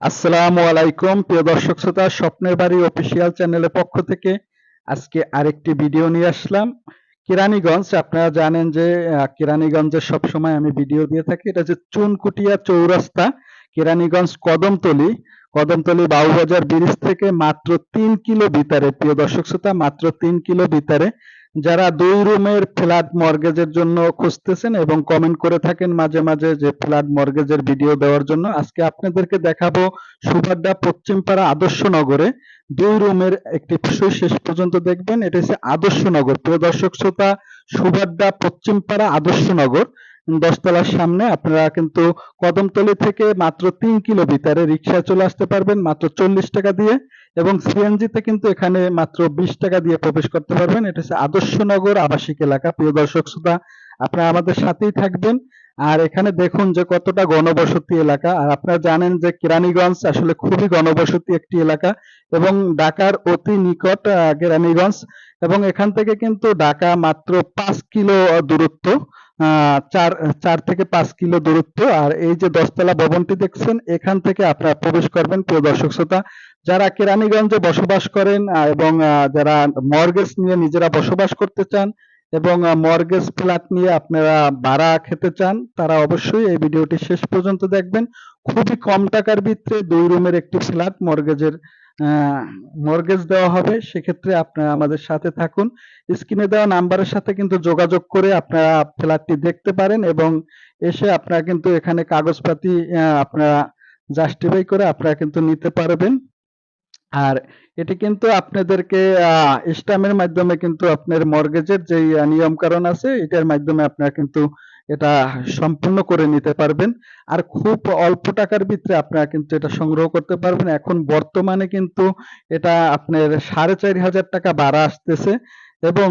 আসসালামু আলাইকুম প্রিয় দর্শক শ্রোতা স্বপ্নের বাড়ি অফিসিয়াল চ্যানেলের পক্ষ থেকে আজকে আরেকটি ভিডিও নিয়ে আসলাম। কেরানীগঞ্জ আপনারা জানেন যে আহ, কেরানীগঞ্জে সবসময় আমি ভিডিও দিয়ে থাকি। এটা যে চুনকুটিয়া চৌরাস্তা কেরানীগঞ্জ কদমতলি। কদমতলি বাউবাজার ব্রিজ থেকে মাত্র তিন কিলো ভিতরে প্রিয় দর্শক শ্রোতা মাত্র তিন কিলো ভিতরে যারা দুই রুমের ফ্ল্যাট মর্গেজের জন্য খুঁজতেছেন এবং কমেন্ট করে থাকেন মাঝে মাঝে যে ফ্ল্যাট মর্গেজের ভিডিও দেওয়ার জন্য, আজকে আপনাদেরকে দেখাবো সুবাড্ডা পশ্চিমপাড়া আদর্শনগরে দুই রুমের একটি বিষয় শেষ পর্যন্ত দেখবেন, এটা হচ্ছে আদর্শনগর প্রিয় দর্শক, শ্রোতা, সুবাড্ডা পশ্চিমপাড়া আদর্শনগর দশতলার সামনে আপনারা কিন্তু কদমতলি থেকে মাত্র তিন কিলো ভিতরে রিক্সায় চলে আসতে পারবেন, মাত্র চল্লিশ টাকা দিয়ে এবং সিএনজি তে কিন্তু এখানে মাত্র বিশ টাকা দিয়ে প্রবেশ করতে পারবেন। এটা হচ্ছে আদর্শনগর আবাসিক এলাকা। প্রিয় দর্শক শ্রোতা, আপনারা আমাদের সাথেই থাকবেন। আর এখানে দেখুন যে কতটা গণবসতি এলাকা। আর আপনারা জানেন যে কেরানীগঞ্জ আসলে খুবই গণবসতি একটি এলাকা এবং ঢাকার অতি নিকট কেরানীগঞ্জ এবং এখান থেকে কিন্তু ঢাকা মাত্র পাঁচ কিলো দূরত্ব। চার চার থেকে পাঁচ কিলো দূরত্ব। আর এই যে দশতলা ভবনটি দেখছেন, এখান থেকে আপনারা প্রবেশ করবেন, প্রিয় দর্শক শ্রোতা। যারা কেরানীগঞ্জে বসবাস করেন এবং যারা মর্গেজ নিয়ে নিজেরা বসবাস করতে চান, এবং মর্গেজ ফ্ল্যাট নিয়ে আপনারা ভাড়া খেতে চান, তারা অবশ্যই এই ভিডিওটি শেষ পর্যন্ত দেখবেন। খুবই কম টাকার ভিতরে দুই রুমের একটি ফ্ল্যাট মর্গেজের মর্গেজ দেওয়া হবে, সেক্ষেত্রে আপনারা আমাদের সাথে থাকুন। স্ক্রিনে দেওয়া নাম্বারের সাথে কিন্তু যোগাযোগ করে আপনারা ফ্ল্যাটটি দেখতে পারেন এবং এসে আপনারা কিন্তু এখানে কাগজপাতি আপনারা জাস্টিফাই করে আপনারা কিন্তু নিতে পারবেন। আর এটি কিন্তু আপনাদেরকে স্ট্যাম্পের মাধ্যমে কিন্তু আপনার মর্গেজের যে নিয়ম কারণ আছে, এটার মাধ্যমে আপনারা কিন্তু এটা সম্পূর্ণ করে নিতে পারবেন। আর খুব অল্প টাকার ভিতরে আপনারা কিন্তু এটা সংগ্রহ করতে পারবেন। এখন বর্তমানে কিন্তু এটা আপনার সাড়ে চার হাজার টাকা ভাড়া আসতেছে এবং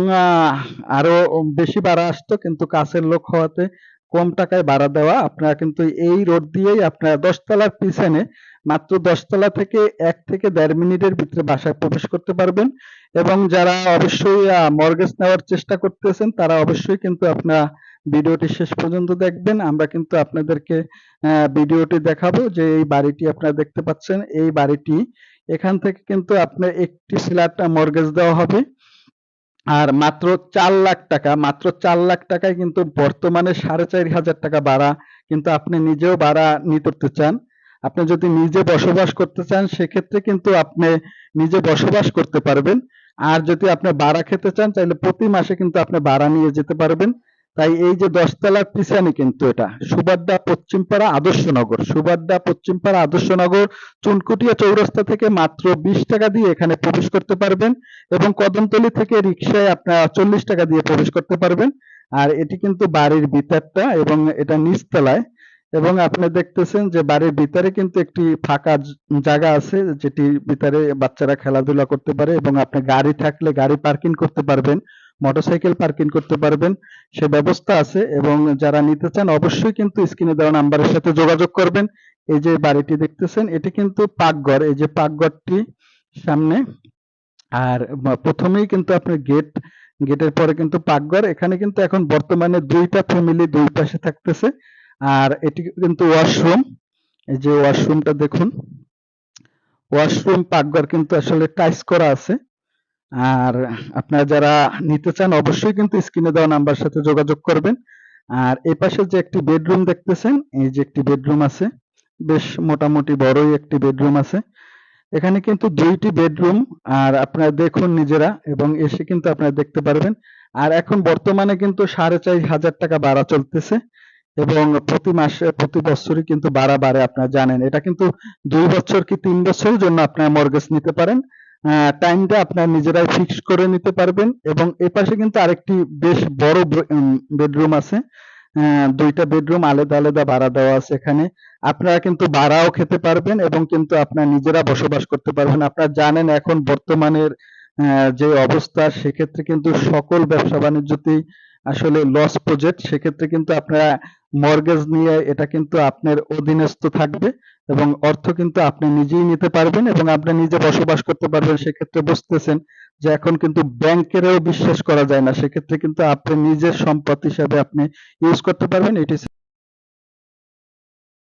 আরও বেশি ভাড়া আসতো কিন্তু কাছের লোক হওয়াতে কম টাকায় ভাড়া দেওয়া। আপনারা কিন্তু এই রোড দিয়েই আপনারা দশতলার পিছনে মাত্র দশতলা থেকে এক থেকে দেড় মিনিটের ভিতরে বাসায় প্রবেশ করতে পারবেন এবং যারা অবশ্যই মর্গেজ নেওয়ার চেষ্টা করতেছেন তারা অবশ্যই কিন্তু আপনারা ভিডিওটি শেষ পর্যন্ত দেখবেন। আমরা কিন্তু আপনাদেরকে ভিডিওটি দেখাবো যে এই বাড়িটি আপনারা দেখতে পাচ্ছেন। এই বাড়িটি, এখান থেকে কিন্তু আপনার একটি ফ্ল্যাট মর্গেজ দেওয়া হবে। আর মাত্র চার লাখ টাকা, মাত্র চার লাখ টাকায় কিন্তু বর্তমানে সাড়ে চার হাজার টাকা ভাড়া কিন্তু আপনি নিজেও ভাড়া নিতে করতে চান। আপনি যদি নিজে বসবাস করতে চান, সেক্ষেত্রে কিন্তু আপনি নিজে বসবাস করতে পারবেন। আর যদি আপনি ভাড়া খেতে চান, তাহলে প্রতি মাসে কিন্তু আপনি ভাড়া নিয়ে যেতে পারবেন। তাই এই যে দশতলার পিছনে কিন্তু এটা, সুবাড্ডা পশ্চিমপাড়া আদর্শনগর, সুবাড্ডা পশ্চিমপাড়া আদর্শনগর, চুনকুটিয়া চৌরাস্তা থেকে মাত্র বিশ টাকা দিয়ে এখানে প্রবেশ করতে পারবেন এবং কদমতলি থেকে রিক্সায় আপনারা চল্লিশ টাকা দিয়ে প্রবেশ করতে পারবেন। আর এটি কিন্তু বাড়ির ভিতরটা এবং এটা নিচতলায় এবং আপনি দেখতেছেন যে বাড়ির ভিতরে কিন্তু একটি ফাঁকা জায়গা আছে যেটির ভিতরে বাচ্চারা খেলাধুলা করতে পারে এবং আপনি গাড়ি থাকলে গাড়ি পার্কিং করতে পারবেন। মোটরসাইকেল পার্কিং করতে পারবেন। সে ব্যবস্থা আছে এবং যারা নিতে চান অবশ্যই কিন্তু স্ক্রিনে দেওয়া নাম্বারের সাথে যোগাযোগ করবেন। এই যে বাড়িটি দেখতেছেন, এটি কিন্তু পাকঘর। এই যে পাকঘরটি সামনে, আর প্রথমেই কিন্তু আপনার গেট গেটের পরে কিন্তু পাকঘর। এখানে কিন্তু এখন বর্তমানে দুইটা ফ্যামিলি দুই পাশে থাকতেছে। আর এটি কিন্তু ওয়াশরুম এই যে ওয়াশরুমটা দেখুন। ওয়াশরুম পাকঘর কিন্তু আসলে টাইস করা আছে। আর আপনারা যারা নিতে চান, অবশ্যই কিন্তু স্ক্রিনে দেওয়া নাম্বার সাথে যোগাযোগ করবেন। আর এই পাশে যে একটি বেডরুম দেখতেছেন, এই যে একটি বেডরুম আছে, বেশ মোটামুটি বড়ই একটি বেডরুম আছে। এখানে কিন্তু দুইটি বেডরুম আর আপনারা দেখুন নিজেরা, এবং এসে কিন্তু আপনারা দেখতে পারবেন। আর এখন বর্তমানে কিন্তু সাড়ে চার হাজার টাকা ভাড়া চলতেছে, এবং প্রতি মাসে, প্রতি বছরই কিন্তু ভাড়া বাড়ে, আপনারা জানেন। এটা কিন্তু দুই বছর কি তিন বছরের জন্য আপনারা মর্গেজ নিতে পারেন। টাইমটা আপনারা নিজেরাই ফিক্স করে নিতে পারবেন এবং এপাশে পাশে কিন্তু আরেকটি বেশ বড় বেডরুম আছে। দুইটা বেডরুম আলাদা আলাদা ভাড়া দেওয়া আছে এখানে। আপনারা কিন্তু ভাড়াও খেতে পারবেন এবং কিন্তু আপনার নিজেরা বসবাস করতে পারবেন। আপনারা জানেন এখন বর্তমানের যে অবস্থা, সেক্ষেত্রে কিন্তু সকল ব্যবসা বাণিজ্যতেই আসলে লস প্রজেক্ট সেক্ষেত্রে কিন্তু আপনারা মর্গেজ নিয়ে এটা কিন্তু আপনার অধীনস্থ থাকবে এবং অর্থ কিন্তু আপনি নিজেই নিতে পারবেন এবং আপনি নিজে বসবাস করতে পারবেন, সেক্ষেত্রে বুঝতেছেন যে এখন কিন্তু ব্যাংকেরও বিশ্বাস করা যায় না, সেক্ষেত্রে কিন্তু আপনি নিজের সম্পদ হিসাবে আপনি ইউজ করতে পারবেন এটি